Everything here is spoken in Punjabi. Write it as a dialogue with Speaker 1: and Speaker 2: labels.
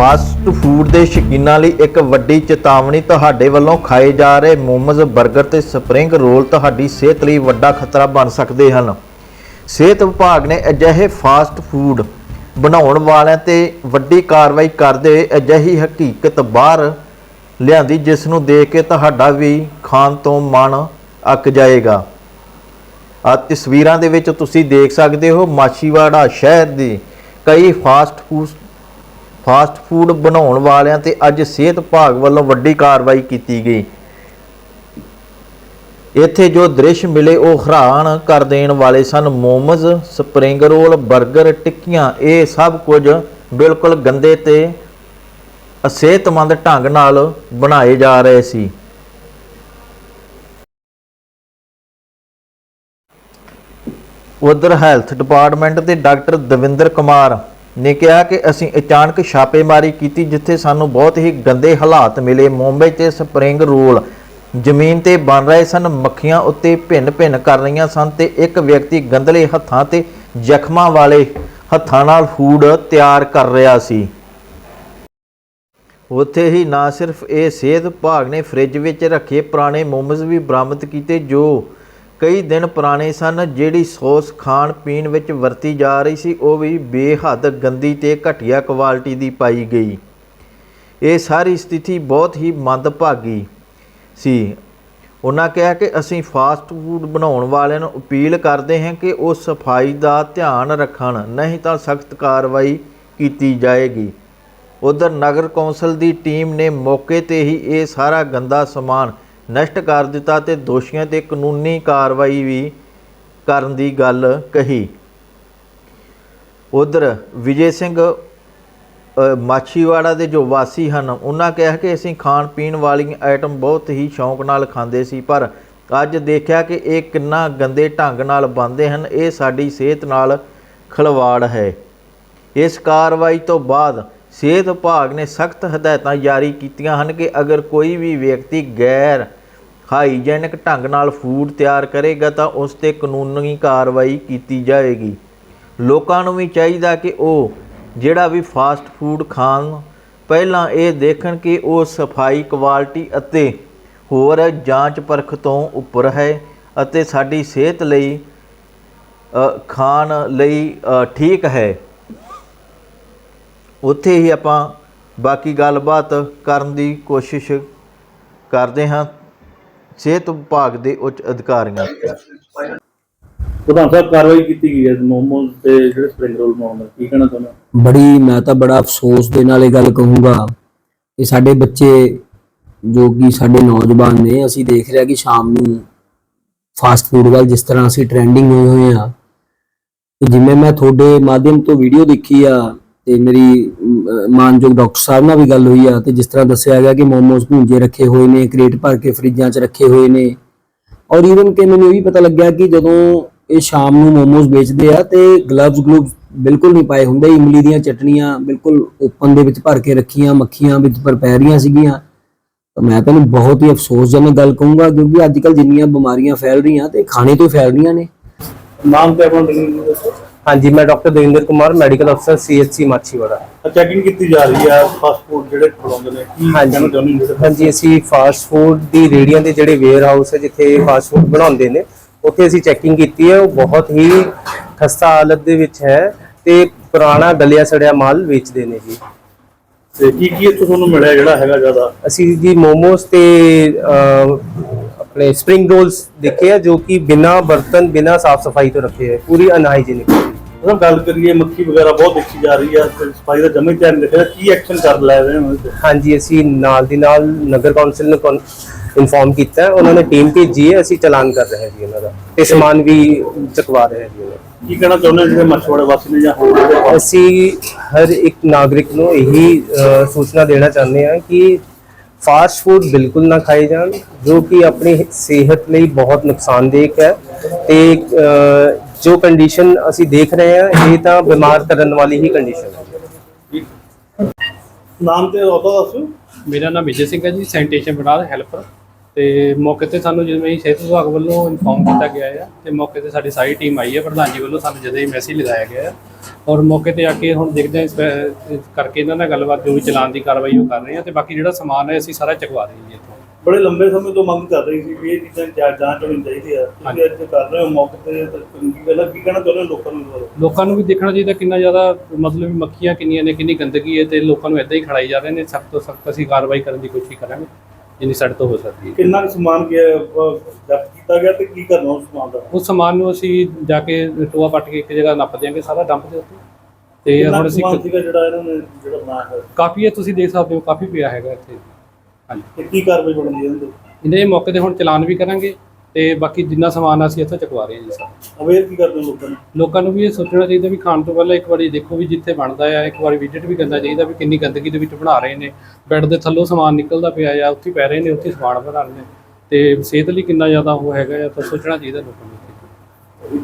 Speaker 1: ਫਾਸਟ ਫੂਡ ਦੇ ਸ਼ੌਕੀਨਾਂ ਲਈ ਇੱਕ ਵੱਡੀ ਚੇਤਾਵਨੀ ਤੁਹਾਡੇ ਵੱਲੋਂ ਖਾਏ ਜਾ ਰਹੇ ਮੋਮਜ਼ 버ਗਰ ਤੇ ਸਪਰਿੰਗ ਰੋਲ ਤੁਹਾਡੀ ਸਿਹਤ ਲਈ ਵੱਡਾ ਖਤਰਾ ਬਣ ਸਕਦੇ ਹਨ। ਸਿਹਤ ਵਿਭਾਗ ਨੇ ਅਜਿਹੇ ਫਾਸਟ ਫੂਡ ਬਣਾਉਣ ਵਾਲਿਆਂ ਤੇ ਵੱਡੀ ਕਾਰਵਾਈ ਕਰਦੇ ਹੋਏ ਅਜਿਹੀ ਹਕੀਕਤ ਬਾਹਰ ਲਿਆਂਦੀ, ਜਿਸ ਨੂੰ ਦੇਖ ਕੇ ਤੁਹਾਡਾ ਵੀ ਖਾਣ ਤੋਂ ਮਨ ਅੱਕ ਜਾਏਗਾ। ਆ ਤਸਵੀਰਾਂ ਦੇ ਵਿੱਚ ਤੁਸੀਂ ਦੇਖ ਸਕਦੇ ਹੋ ਮਾਛੀਵਾੜਾ ਸ਼ਹਿਰ ਦੀ ਕਈ ਫਾਸਟ ਫੂਡ ਫਾਸਟ ਫੂਡ ਬਣਾਉਣ ਵਾਲਿਆਂ ਤੇ ਅੱਜ ਸਿਹਤ ਵਿਭਾਗ ਵੱਲੋਂ ਵੱਡੀ ਕਾਰਵਾਈ ਕੀਤੀ ਗਈ। ਇੱਥੇ ਜੋ ਦ੍ਰਿਸ਼ ਮਿਲੇ ਉਹ ਹੈਰਾਨ ਕਰ ਦੇਣ ਵਾਲੇ ਸਨ। ਮੋਮੋਜ਼, ਸਪਰਿੰਗ ਰੋਲ 버ਗਰ ਟਿੱਕੀਆਂ, ਇਹ ਸਭ ਕੁਝ ਬਿਲਕੁਲ ਗੰਦੇ ਤੇ ਅਸਿਹਤਮੰਦ ਢੰਗ ਨਾਲ ਬਣਾਏ ਜਾ ਰਹੇ ਸੀ। ਉਧਰ ਹੈਲਥ ਡਿਪਾਰਟਮੈਂਟ ਦੇ ਡਾਕਟਰ ਦਵਿੰਦਰ ਕੁਮਾਰ ਨੇ ਕਿਹਾ ਕਿ ਅਸੀਂ ਅਚਾਨਕ ਛਾਪੇਮਾਰੀ ਕੀਤੀ ਜਿੱਥੇ ਸਾਨੂੰ ਬਹੁਤ ਹੀ ਗੰਦੇ ਹਾਲਾਤ ਮਿਲੇ। ਮੁੰਬਈ ਤੇ ਸਪਰਿੰਗ ਰੋਲ ਜ਼ਮੀਨ ਤੇ ਬਣ ਰਹੇ ਸਨ। ਮੱਖੀਆਂ ਉੱਤੇ ਭਿੰਨ-ਭਿੰਨ ਕਰ ਰਹੀਆਂ ਸਨ ਤੇ ਇੱਕ ਵਿਅਕਤੀ ਗੰਦਲੇ ਹੱਥਾਂ ਤੇ ਜ਼ਖਮਾਂ ਵਾਲੇ ਹੱਥਾਂ ਨਾਲ ਫੂਡ ਤਿਆਰ ਕਰ ਰਿਹਾ ਸੀ। ਉੱਥੇ ਹੀ ਨਾ ਸਿਰਫ ਇਹ ਸਿਹਤ ਵਿਭਾਗ ਨੇ ਫ੍ਰਿਜ ਵਿੱਚ ਰੱਖੇ ਪੁਰਾਣੇ ਮੋਮੋਜ਼ ਵੀ ਬਰਾਮਦ ਕੀਤੇ, ਜੋ ਕਈ ਦਿਨ ਪੁਰਾਣੇ ਸਨ, ਜਿਹੜੀ ਸੌਸ ਖਾਣ ਪੀਣ ਵਿੱਚ ਵਰਤੀ ਜਾ ਰਹੀ ਸੀ, ਉਹ ਵੀ ਬੇਹੱਦ ਗੰਦੀ ਤੇ ਘਟੀਆ ਕੁਆਲਿਟੀ ਦੀ ਪਾਈ ਗਈ। ਇਹ ਸਾਰੀ ਸਥਿਤੀ ਬਹੁਤ ਹੀ ਮੰਦਭਾਗੀ ਸੀ। ਉਹਨਾਂ ਕਿਹਾ ਕਿ ਅਸੀਂ ਫਾਸਟ ਫੂਡ ਬਣਾਉਣ ਵਾਲਿਆਂ ਨੂੰ ਅਪੀਲ ਕਰਦੇ ਹਾਂ ਕਿ ਉਹ ਸਫ਼ਾਈ ਦਾ ਧਿਆਨ ਰੱਖਣ, ਨਹੀਂ ਤਾਂ ਸਖਤ ਕਾਰਵਾਈ ਕੀਤੀ ਜਾਏਗੀ। ਉਧਰ ਨਗਰ ਕੌਂਸਲ ਦੀ ਟੀਮ ਨੇ ਮੌਕੇ ਤੇ ਹੀ ਇਹ ਸਾਰਾ ਗੰਦਾ ਸਮਾਨ ਨਸ਼ਟ ਕਰ ਦਿੱਤਾ ਤੇ ਦੋਸ਼ੀਆਂ ਤੇ ਕਾਨੂੰਨੀ ਕਾਰਵਾਈ ਵੀ ਕਰਨ ਦੀ ਗੱਲ ਕਹੀ। ਉਧਰ ਵਿਜੇ ਸਿੰਘ ਮਾਛੀਵਾੜਾ ਦੇ ਜੋ ਵਾਸੀ ਹਨ, ਉਹਨਾਂ ਕਿਹਾ ਕਿ ਅਸੀਂ ਖਾਣ ਪੀਣ ਵਾਲੀ ਆਈਟਮ ਬਹੁਤ ਹੀ ਸ਼ੌਂਕ ਨਾਲ ਖਾਂਦੇ ਸੀ, ਪਰ ਅੱਜ ਦੇਖਿਆ ਕਿ ਇਹ ਕਿੰਨਾ ਗੰਦੇ ਢੰਗ ਨਾਲ ਬਣਦੇ ਹਨ, ਇਹ ਸਾਡੀ ਸਿਹਤ ਨਾਲ ਖਿਲਵਾੜ ਹੈ। ਇਸ ਕਾਰਵਾਈ ਤੋਂ ਬਾਅਦ ਸਿਹਤ ਵਿਭਾਗ ਨੇ ਸਖਤ ਹਦਾਇਤਾਂ ਜਾਰੀ ਕੀਤੀਆਂ ਹਨ ਕਿ ਅਗਰ ਕੋਈ ਵੀ ਵਿਅਕਤੀ ਗੈਰ ਹਾਈਜੈਨਿਕ ਢੰਗ ਨਾਲ ਫੂਡ ਤਿਆਰ ਕਰੇਗਾ ਤਾਂ ਉਸ ਤੇ ਕਾਨੂੰਨੀ ਕਾਰਵਾਈ ਕੀਤੀ ਜਾਏਗੀ। ਲੋਕਾਂ ਨੂੰ ਵੀ ਚਾਹੀਦਾ ਕਿ ਉਹ ਜਿਹੜਾ ਵੀ ਫਾਸਟ ਫੂਡ ਖਾਣ, ਪਹਿਲਾਂ ਇਹ ਦੇਖਣ ਕਿ ਉਹ ਸਫ਼ਾਈ ਕੁਆਲਿਟੀ ਅਤੇ ਹੋਰ ਜਾਂਚ ਪਰਖ ਤੋਂ ਉੱਪਰ ਹੈ ਅਤੇ ਸਾਡੀ ਸਿਹਤ ਲਈ ਖਾਣ ਲਈ ਠੀਕ ਹੈ। ਉੱਥੇ ਹੀ ਆਪਾਂ ਬਾਕੀ ਗੱਲਬਾਤ ਕਰਨ ਦੀ ਕੋਸ਼ਿਸ਼ ਕਰਦੇ ਹਾਂ। ਸਿਹਤ ਵਿਭਾਗ ਦੇ ਉੱਚ ਅਧਿਕਾਰੀਆਂ
Speaker 2: ਪ੍ਰਧਾਨ ਸਾਹਿਬ ਕਾਰਵਾਈ ਕੀਤੀ ਗਈ ਹੈ? ਮੋਮੋਸ ਤੇ ਜਿਹੜੇ ਸਪਰਿੰਗ ਰੋਲ ਦਾ ਕੀ ਕਹਿਣਾ ਚਾਹੁੰਦਾ
Speaker 3: ਬੜੀ ਮੈਂ ਤਾਂ ਬੜਾ ਅਫਸੋਸ ਦੇ ਨਾਲ ਇਹ ਗੱਲ ਕਹੂੰਗਾ ਕਿ ਸਾਡੇ ਬੱਚੇ ਜੋ ਕਿ ਸਾਡੇ ਨੌਜਵਾਨ ਨੇ ਅਸੀਂ ਦੇਖ ਰਿਹਾ ਕਿ ਸ਼ਾਮ ਨੂੰ ਫਾਸਟ ਫੂਡ ਵੱਲ ਜਿਸ ਤਰ੍ਹਾਂ ਅਸੀਂ ਟ੍ਰੈਂਡਿੰਗ ਹੋਏ ਹੋਏ ਆ ਜਿਵੇਂ ਮੈਂ ਤੁਹਾਡੇ ਮਾਧਿਅਮ ਤੋਂ ਵੀਡੀਓ ਦੇਖੀ ਆ ਤੇ ਮੇਰੀ ਮਾਨਯੋਗ ਡਾਕਟਰ ਸਾਹਿਬ ਨਾਲ ਵੀ ਗੱਲ ਹੋਈ ਆ ਤੇ ਜਿਸ ਤਰ੍ਹਾਂ ਦੱਸਿਆ ਗਿਆ ਕਿ ਮੋਮੋਸ ਭੁੰਜੇ ਰੱਖੇ ਹੋਏ ਨੇ, ਕ੍ਰੇਟ ਭਰ ਕੇ ਫਰਿੱਜਾਂ 'ਚ ਰੱਖੇ ਹੋਏ ਨੇ। ਔਰ ਈਵਨ ਕਿ ਮੈਨੂੰ ਇਹ ਵੀ ਪਤਾ ਲੱਗਿਆ ਕਿ ਜਦੋਂ ਇਹ ਸ਼ਾਮ ਨੂੰ ਮੋਮੋਸ ਵੇਚਦੇ ਆ ਤੇ ਗਲਵਜ਼ ਗਲੂਵਜ਼ ਬਿਲਕੁਲ ਨਹੀਂ ਪਾਏ ਹੁੰਦੇ, ਇਮਲੀ ਦੀਆਂ ਚਟਣੀਆਂ ਬਿਲਕੁਲ ਓਪਨ ਦੇ ਵਿੱਚ ਭਰ ਕੇ ਰੱਖੀਆਂ, ਮੱਖੀਆਂ ਵਿੱਚ ਪਰ ਪੈ ਰਹੀਆਂ ਸੀਗੀਆਂ। ਤਾਂ ਮੈਂ ਤੁਹਾਨੂੰ ਬਹੁਤ ਹੀ ਅਫਸੋਸਜਨਕ ਗੱਲ ਕਹੂੰਗਾ ਕਿਉਂਕਿ ਅੱਜ ਕੱਲ ਜਿੰਨੀਆਂ ਬਿਮਾਰੀਆਂ ਫੈਲ ਰਹੀਆਂ ਤੇ ਖਾਣੇ ਤੋਂ ਫੈਲ ਰਹੀਆਂ ਨੇ।
Speaker 2: ਨਾਮ ਤੇ ਆਪਣਾ
Speaker 4: ਹਾਂਜੀ ਮੈਂ ਡਾਕਟਰ ਦਵਿੰਦਰ ਕੁਮਾਰ ਮੈਡੀਕਲ ਅਫਸਰ ਸੀਐਚਸੀ ਮਾਛੀਵਾੜਾ।
Speaker 2: ਚੈਕਿੰਗ ਕੀਤੀ ਜਾ ਰਹੀ ਹੈ ਫਾਸਟ ਫੂਡ ਜਿਹੜੇ ਬਣਾਉਂਦੇ ਨੇ ਕੀ ਚਾਹੁੰਦੇ ਹੋ
Speaker 4: ਹਾਂਜੀ ਅਸੀਂ ਫਾਸਟ ਫੂਡ ਦੀ ਰੇੜੀਆਂ ਦੇ ਜਿਹੜੇ ਵੇਅਰ ਹਾਊਸ ਹੈ ਜਿੱਥੇ ਫਾਸਟ ਫੂਡ ਬਣਾਉਂਦੇ ਨੇ ਉੱਥੇ ਅਸੀਂ ਚੈਕਿੰਗ ਕੀਤੀ ਹੈ ਉਹ ਬਹੁਤ ਹੀ ਖਸਤਾ ਹਾਲਤ ਦੇ ਵਿੱਚ ਹੈ ਤੇ ਪੁਰਾਣਾ ਗਲਿਆ ਸੜਿਆ ਮਾਲ ਵੇਚਦੇ ਨੇ ਜੀ।
Speaker 2: ਤੇ ਕੀ ਕੀ ਤੁਹਾਨੂੰ ਮਿਲਿਆ ਜਿਹੜਾ ਹੈਗਾ ਜ਼ਿਆਦਾ?
Speaker 4: ਅਸੀਂ ਜੀ ਮੋਮੋਸ ਤੇ ਆਪਣੇ ਸਪਰਿੰਗ ਰੋਲਸ ਦੇਖੇ ਆ ਜੋ ਕਿ ਬਿਨਾ ਬਰਤਨ ਬਿਨਾ ਸਾਫ਼ ਸਫ਼ਾਈ ਤੋਂ ਰੱਖੇ ਹੈ ਪੂਰੀ ਅਨਹਾਈਜੀਨਿਕ
Speaker 2: ਜਦੋਂ ਗੱਲ ਕਰੀਏ ਮੱਖੀ ਵਗੈਰਾ ਬਹੁਤ ਦੇਖੀ ਜਾ ਰਹੀ ਹੈ ਤੇ ਸਫ਼ਾਈ ਦਾ ਜਮੇ ਧਿਆਨ ਰੱਖਿਆ ਕੀ ਐਕਸ਼ਨ ਕਰ ਲੈ ਰਹੇ ਹੋ?
Speaker 4: ਹਾਂਜੀ ਅਸੀਂ ਨਾਲ ਦੀ ਨਾਲ ਨਗਰ ਕੌਂਸਲ ਨੂੰ ਇਨਫੋਰਮ ਕੀਤਾ ਹੈ। ਉਹਨਾਂ ਨੇ ਟੀਮ ਭੇਜੀ ਹੈ ਅਸੀਂ ਚਲਾਨ ਕਰ ਰਹੇ ਹਾਂ ਜੀ ਉਹਨਾਂ ਦਾ ਤੇ ਸਮਾਨ ਵੀ ਚੁਕਵਾ ਰਹੇ ਹਾਂ ਜੀ ਉਹਨਾਂ ਦਾ।
Speaker 2: ਕੀ ਕਹਿਣਾ ਚਾਹੁੰਦੇ ਜਿਹੜੇ ਮਛਵਾੜੇ ਵਾਸੀ ਨੇ ਜਾਂ ਹੋਰ
Speaker 4: ਅਸੀਂ ਹਰ ਇੱਕ ਨਾਗਰਿਕ ਨੂੰ ਇਹੀ ਸੂਚਨਾ ਦੇਣਾ ਚਾਹੁੰਦੇ ਹਾਂ ਕਿ ਫਾਸਟ ਫੂਡ ਬਿਲਕੁਲ ਨਾ ਖਾਏ ਜਾਣ ਜੋ ਕਿ ਆਪਣੀ ਸਿਹਤ ਲਈ ਬਹੁਤ ਨੁਕਸਾਨਦੇਹ ਹੈ ਤੇ ਜੋ ਕੰਡੀਸ਼ਨ ਅਸੀਂ ਦੇਖ ਰਹੇ ਹਾਂ ਇਹ ਤਾਂ ਬਿਮਾਰ ਕਰਨ ਵਾਲੀ ਹੀ ਕੰਡੀਸ਼ਨ ਹੈ।
Speaker 2: ਨਾਮ ਤੇ ਉਹਦਾ ਦੱਸੋ।
Speaker 5: ਮੇਰਾ ਨਾਮ ਵਿਜੇ ਸਿੰਘ ਹੈ ਜੀ ਸੈਨੀਟੇਸ਼ਨ ਵਿਭਾਗ ਹੈਲਪਰ ਤੇ ਮੌਕੇ ਤੇ ਸਾਨੂੰ ਜਿਵੇਂ ਹੀ ਸਿਹਤ ਵਿਭਾਗ ਵੱਲੋਂ ਇਨਫੋਰਮ ਕੀਤਾ ਗਿਆ ਹੈ ਤੇ ਮੌਕੇ ਤੇ ਸਾਡੀ ਸਾਰੀ ਟੀਮ ਆਈ ਹੈ ਪ੍ਰਧਾਨ ਜੀ ਵੱਲੋਂ ਸਾਨੂੰ ਜਦੋਂ ਹੀ ਮੈਸੇਜ ਲਗਾਇਆ ਗਿਆ ਹੈ ਔਰ ਮੌਕੇ ਤੇ ਆ ਕੇ ਹੁਣ ਦੇਖਦੇ ਹਾਂ ਕਰਕੇ ਇਹਨਾਂ ਨਾਲ ਗੱਲਬਾਤ ਜੋ ਵੀ ਚਲਾਨ ਦੀ ਕਾਰਵਾਈ ਉਹ ਕਰ ਰਹੇ ਹਾਂ ਤੇ ਬਾਕੀ ਜਿਹੜਾ ਸਮਾਨ ਹੈ ਅਸੀਂ ਸਾਰਾ ਚਕਵਾ ਰਹੇ ਹਾਂ ਜੀ ਇੱਥੋਂ।
Speaker 2: ਬੜੇ ਲੰਬੇ ਸਮੇਂ ਤੋਂ ਮੰਗ ਕਰ ਰਹੀ ਸੀ ਵੀ ਇਹ ਚੀਜ਼ਾਂ ਜਾਂਚ ਹੋਣੀ ਚਾਹੀਦੀ ਆ। ਤੁਸੀਂ ਅੱਜ ਕਰ ਰਹੇ ਹੋ ਮੌਕੇ ਤੇ ਚੰਗੀ ਗੱਲ ਕੀ ਕਹਿਣਾ ਚਾਹੁੰਦੇ ਹੋ ਲੋਕਾਂ ਨੂੰ?
Speaker 5: ਲੋਕਾਂ ਨੂੰ ਵੀ ਦੇਖਣਾ ਚਾਹੀਦਾ ਕਿੰਨਾ ਜ਼ਿਆਦਾ ਮਤਲਬ ਮੱਖੀਆਂ ਕਿੰਨੀਆਂ ਨੇ ਕਿੰਨੀ ਗੰਦਗੀ ਹੈ ਤੇ ਲੋਕਾਂ ਨੂੰ ਇਦਾਂ ਹੀ ਖੜਾਈ ਜਾ ਰਹੇ ਨੇ ਸਖਤ ਤੋਂ ਸਖਤ ਅਸੀਂ ਕਾਰਵਾਈ ਕਰਨ ਦੀ ਕੋਸ਼ਿਸ਼ ਕਰਾਂਗੇ। ਜਿੰਨੀ ਸਾਡੇ ਤੋਂ ਹੋ ਸਕਦੀ ਹੈ।
Speaker 2: ਕਿੰਨਾ ਕੁ ਸਮਾਨ ਗਿਆ ਜ਼ਬਤ ਕੀਤਾ ਗਿਆ ਤੇ ਕੀ ਕਰਨਾ ਉਸ ਸਮਾਨ ਦਾ?
Speaker 5: ਉਸ ਸਮਾਨ ਨੂੰ ਅਸੀਂ ਜਾ ਕੇ ਟੋਆ ਪੱਟ ਕੇ ਇੱਕ ਜਗ੍ਹਾ ਨੱਪ ਦਿਆਂਗੇ ਸਾਰਾ ਡੰਪ ਦੇ ਉੱਤੇ। ਤੇ
Speaker 2: ਕਿੰਨਾ
Speaker 5: ਹੁਣ
Speaker 2: ਕੁ
Speaker 5: ਅਸੀਂ
Speaker 2: ਸਮਾਨ ਸੀਗਾ ਜਿਹੜਾ ਇਹਨਾਂ ਨੇ ਜਿਹੜਾ ਬਣਾਇਆ ਹੋਇਆ?
Speaker 5: ਕਾਫੀ ਹੈ ਤੁਸੀਂ ਦੇਖ ਸਕਦੇ ਹੋ ਕਾਫੀ ਪਿਆ ਹੈਗਾ ਇੱਥੇ। ਹਾਂਜੀ।
Speaker 2: ਤੇ ਕੀ ਕਾਰਵਾਈ ਬਣਦੀ ਹੈ ਇਹਦੇ
Speaker 5: ਇਹਦੇ ਮੌਕੇ ਤੇ ਹੁਣ ਚਲਾਨ ਵੀ ਕਰਾਂਗੇ। ਤੇ ਬਾਕੀ ਜਿੰਨਾ ਸਮਾਨ ਅਸੀਂ ਇੱਥੋਂ ਚੁਕਵਾ ਰਹੇ ਹਾਂ ਜੀ ਸਾਰਾ।
Speaker 2: ਅਵੇਅਰ ਕੀ ਕਰਦੇ ਹੋ ਲੋਕਾਂ ਨੂੰ?
Speaker 5: ਲੋਕਾਂ ਨੂੰ ਵੀ ਇਹ ਸੋਚਣਾ ਚਾਹੀਦਾ ਵੀ ਖਾਣ ਤੋਂ ਪਹਿਲਾਂ ਇੱਕ ਵਾਰੀ ਦੇਖੋ ਵੀ ਜਿੱਥੇ ਬਣਦਾ ਆ ਇੱਕ ਵਾਰੀ ਵਿਜ਼ਿਟ ਵੀ ਕਰਨਾ ਚਾਹੀਦਾ ਵੀ ਕਿੰਨੀ ਗੰਦਗੀ ਦੇ ਵਿੱਚ ਬਣਾ ਰਹੇ ਨੇ। ਬੈੱਡ ਦੇ ਥੱਲੋਂ ਸਮਾਨ ਨਿਕਲਦਾ ਪਿਆ ਆ ਉੱਥੇ ਪੈ ਰਹੇ ਨੇ ਉੱਥੇ ਸਮਾਨ ਬਣਾ ਰਹੇ ਨੇ। ਤੇ ਸਿਹਤ ਲਈ ਕਿੰਨਾ ਜ਼ਿਆਦਾ ਉਹ ਹੈਗਾ ਆ ਤਾਂ ਸੋਚਣਾ ਚਾਹੀਦਾ ਲੋਕਾਂ ਨੂੰ।